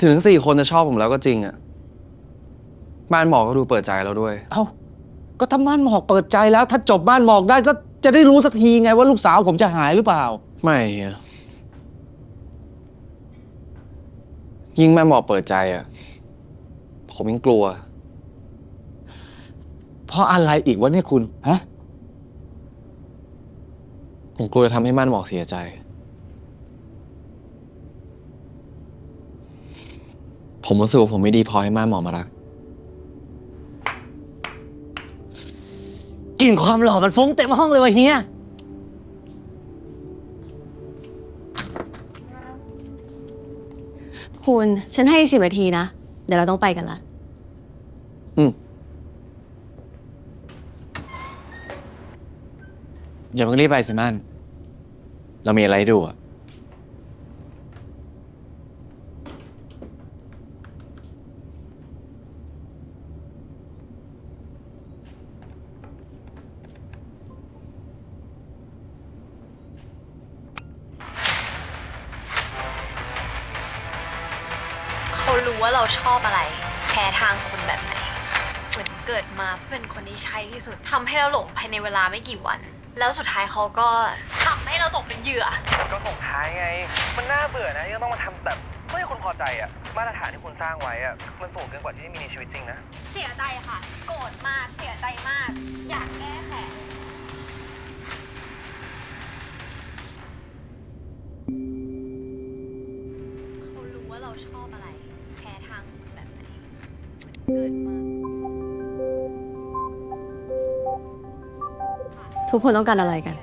ถึงทั้งสี่คนจะชอบผมแล้วก็จริงอะบ้านหมอก็ดูเปิดใจเราด้วย เอ้า ก็ถ้าม่านหมอกเปิดใจแล้ว ถ้าจบม่านหมอกได้ก็จะได้รู้สักทีไงว่าลูกสาวผมจะหายหรือเปล่า ไม่อะยิ่งแม่หมอเปิดใจอะผมยิ่งกลัว เพราะอะไรอีกวะเนี่ยคุณ ฮะ ผมกลัวจะทำให้ม่านหมอกเสียใจ ผมรู้สึกว่าผมไม่ดีพอให้ม่านหมอกมารัก กลิ่นความหล่อมันฟุ้งเต็มห้องเลยวะเฮีย คุณฉันให้สิบนาทีนะ เดี๋ยวเราต้องไปกันละ อืมอย่าเพิ่งรีบไปสิมัน เรามีอะไรให้ดูอะ เขารู้ว่าเราชอบอะไร แพ้ทางคนแบบไหน เหมือนเกิดมาเพื่อเป็นคนที่ใช่ที่สุดทำให้เราหลงภายในเวลาไม่กี่วัน แล้วสุดท้ายเขาก็ทำให้เราตกเป็นเหยื่อ ก็ส่งท้ายไง มันน่าเบื่อนะยังต้องมาทำแบบเพื่อให้คุณพอใจอะมาตรฐานที่คุณสร้างไว้อะมันสูงเกินกว่าที่มีในชีวิตจริงนะ เสียใจค่ะ โกรธมาก เสียใจมาก อยากแก้แค้น เขารู้ว่าเราชอบอะไรแพ้ทางคนแบบไหนเหมือนเกิดมาทุกคนต้องการอะไรกัน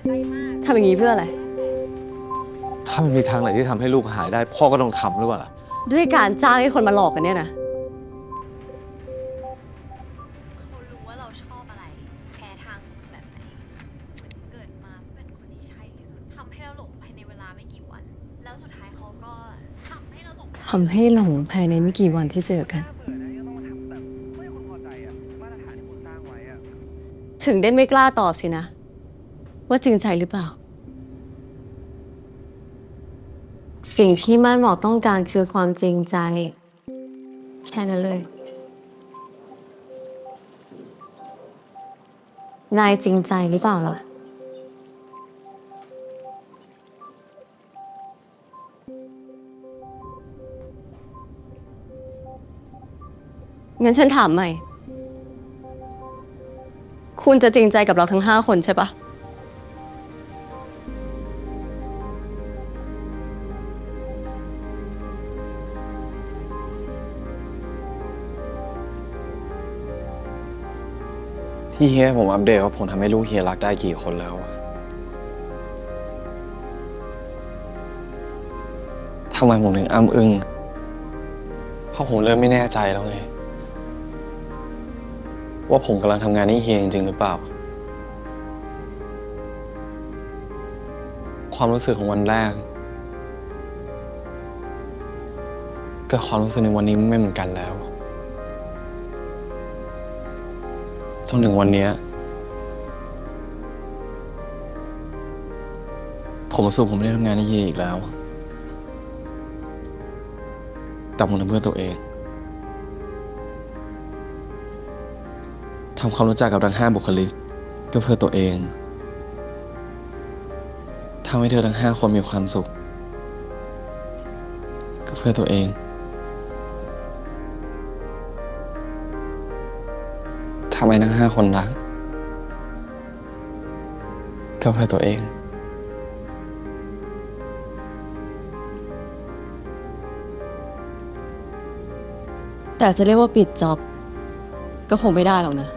ทำอย่างนี้เพื่ออะไร ถ้ามันมีทางไหนที่ทำให้ลูกหายได้ พ่อก็ต้องทำหรือเปล่าล่ะ ด้วยการจ้างให้คนมาหลอกกันเนี่ยนะ เขารู้ว่าเราชอบอะไรแพ้ทางคนแบบไหนเหมือนเกิดมาเพื่อเป็นคนที่ใช่ที่สุดทำให้เราหลงภายในเวลาไม่กี่วัน แล้วสุดท้ายเขาก็ทำให้เราตกทำให้หลงภายในไม่กี่วันที่เจอกัน ถึงได้ไม่กล้าตอบสินะ ว่าจริงใจหรือเปล่า สิ่งที่ม่านหมอกต้องการคือความจริงใจแค่นั้นเลย นายจริงใจหรือเปล่าล่ะ งั้นฉันถามใหม่ คุณจะจริงใจกับเราทั้งห้าคนใช่ปะ ที่เฮียให้ผมอัปเดตว่าผมทำให้ลูกเฮียรักได้กี่คนแล้วอะทำไมผมถึงอ้ำอึ้งเพราะผมเริ่มไม่แน่ใจแล้วไง ว่าผมกำลังทำงานให้เฮียจริงๆหรือเปล่า ความรู้สึกของวันแรกกับความรู้สึกในวันนี้ไม่เหมือนกันแล้วจนถึงวันนี้ผมรู้สึกผมไม่ได้ทำงานให้เฮียอีกแล้วแต่ผมทำเพื่อตัวเอง ทำความรู้จักกับทั้งห้าบุคลิกก็เพื่อตัวเองทำให้เธอทั้งห้าคนมีความสุข ก็เพื่อตัวเอง ทำให้ทั้งห้าคนรัก ก็เพื่อตัวเองแต่จะเรียกว่าปิดจ็อบ ก็คงไม่ได้หรอกนะ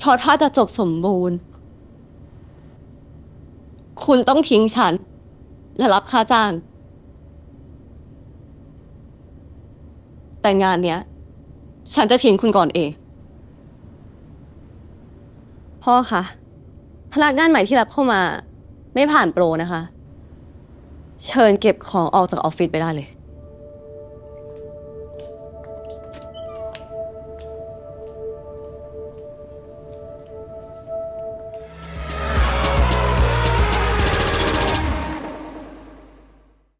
เพราะถ้าจะจบสมบูรณ์ คุณต้องทิ้งฉัน และรับค่าจ้าง แต่งานเนี้ย ฉันจะทิ้งคุณก่อนเอง พ่อคะพนักงานใหม่ที่รับเข้ามา ไม่ผ่านโปรนะคะ เชิญเก็บของออกจากออฟฟิศไปได้เลย